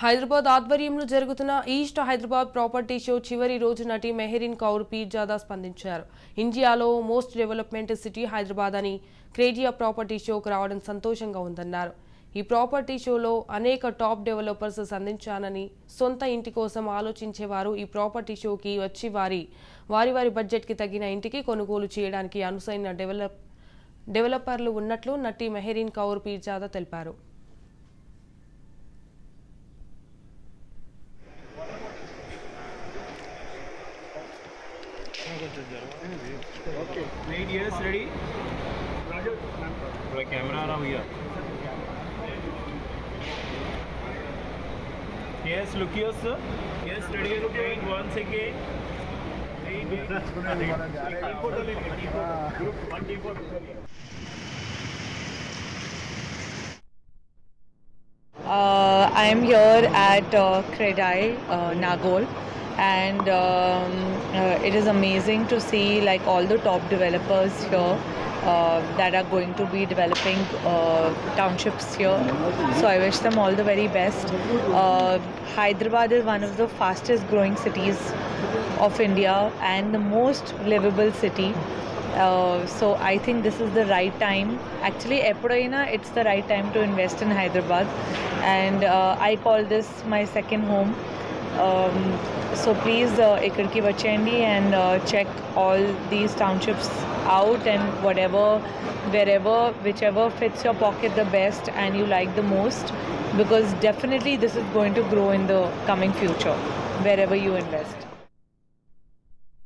హైదరాబాద్ ఆధ్వర్యంలో జరుగుతున్న east Hyderabad property show చివరి రోజు నటి మెహరిన్ కౌర్ పీర్జాదా స్పందించారు. ఇండియాలో మోస్ట్ డెవలప్మెంట్ సిటీ హైదరాబాద్ అని క్రేజియా ప్రాపర్టీ షోకు రావడం సంతోషంగా ఉందన్నారు. ఈ ప్రాపర్టీ షోలో అనేక టాప్ డెవలపర్స్ సంధించానని సొంత ఇంటి కోసం ఆలోచించేవారు ఈ ప్రాపర్టీ షోకి వచ్చి వారి వారి వారి బడ్జెట్కి తగిన ఇంటికి కొనుగోలు చేయడానికి అనుసైన డెవలప్ డెవలపర్లు ఉన్నట్లు నటి మెహరీన్ కౌర్ పీర్జాదా తెలిపారు. ओके एट इयर्स रेडी पूरा कैमरा आ रहा भैया yes Lucius yes ready doing one second group one D Uh, I am here at uh, Kredai, uh, Nagol. And um, uh, it is amazing to see like all the top developers here uh, that are going to be developing uh, townships here. So I wish them all the very best. Uh, Hyderabad is one of the fastest growing cities of India and the most livable city. Uh, so I think this is the right time. Actually, Epudaina, it's the right time to invest in Hyderabad, and uh, I call this my second home. Um, so please, uh, Ikirki Vachendi, and uh, check all these townships out and whatever, wherever, whichever fits your pocket the best and you like the most, because definitely this is going to grow in the coming future wherever you invest.